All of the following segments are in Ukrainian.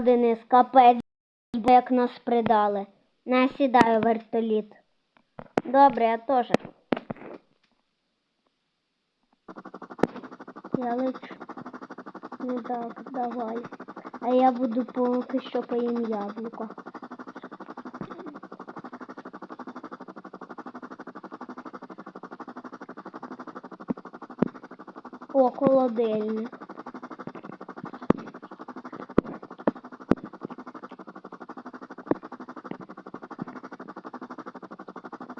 Денис, капець, бо як нас придали. Не сідаю вертоліт. Добре, я теж. Я лечу. Ну так, давай. А я буду поки що поїм яблуко. О, холодильник.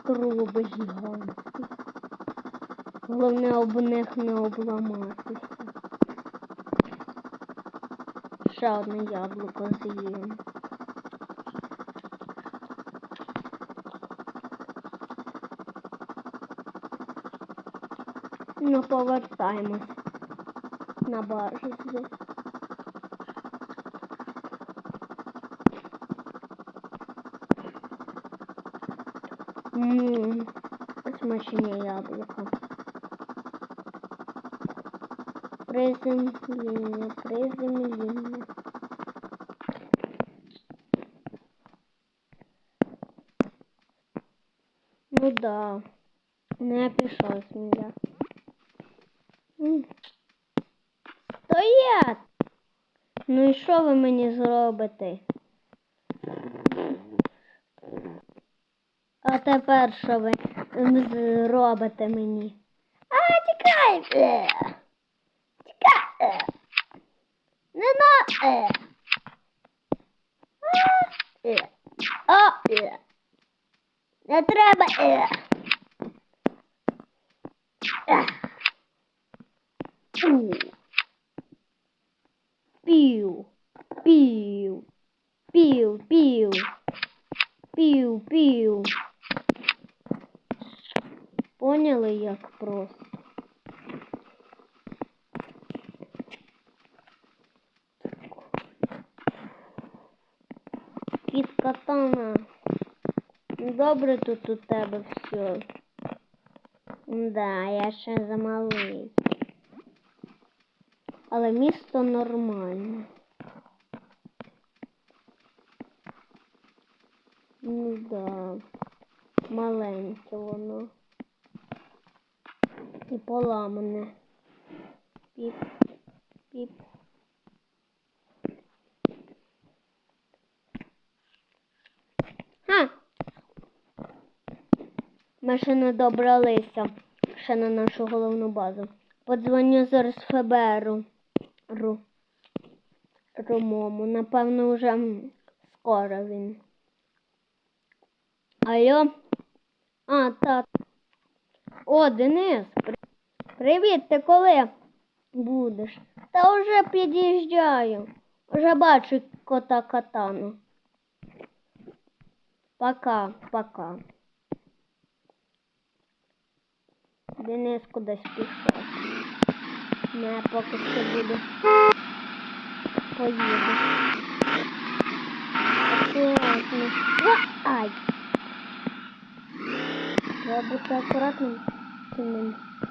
Труби гігантські. Головне об них не обламатися. Ще одне яблуко з'їм. Ну, повертаємось на базу. Ммм, смачне яблуко. Приземління, приземління. Ну да, не пішов смія. М. Стоять! Ну і що ви мені зробите? А тепер що ви зробите мені? А, тікай! Е. Тікай! Е. Не на! Е. Е. Е. Не треба! Пів, пів, пів, пів, пів, пів. Поняли, як просто? Кіт катана. Добре тут у тебе все. Да, я ще замалий. Але місто нормальне. Ну да. Маленьке воно. Поламане. Піп. Піп. Ха! Ми ще не добралися ще на нашу головну базу. Подзвоню зараз ФБРу. Ру. Румому. Напевно, вже скоро він. Алло? А, так. О, Денис, привіт, ти коли будеш? Та вже під'їжджаю. Вже бачу кота катану. Пока, пока. Денис кудись пішов. Не, поки що буду. Поїду. Аккуратно. Ай! Треба бути акуратним.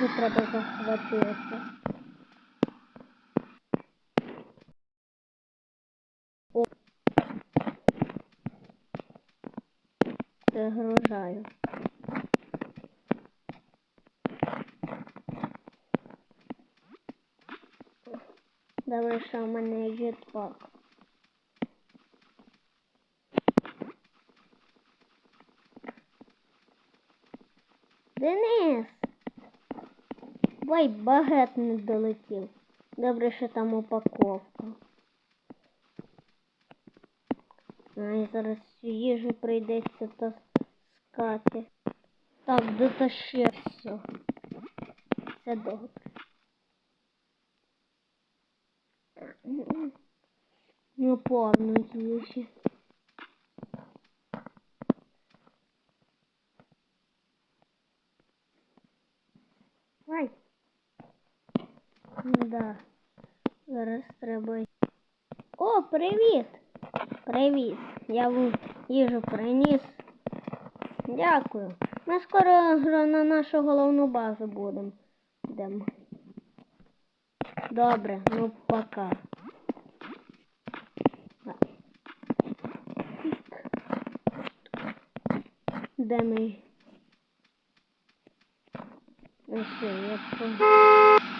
Їжу треба захватити. Загружаю. Добре, що в мене jetpack. Денис! Ой, багет не долетів. Добре, що там упаковка. Ай, зараз всю їжу прийдеться таскати. Так, дотащи все. Це добре. Ну, повно їжі. Ай. Да. Зараз треба. О, привіт! Привіт! Я вам їжу приніс. Дякую. Ми скоро на нашу головну базу будемо. Йдемо. Добре, ну пока. Де ми? Ось, я по-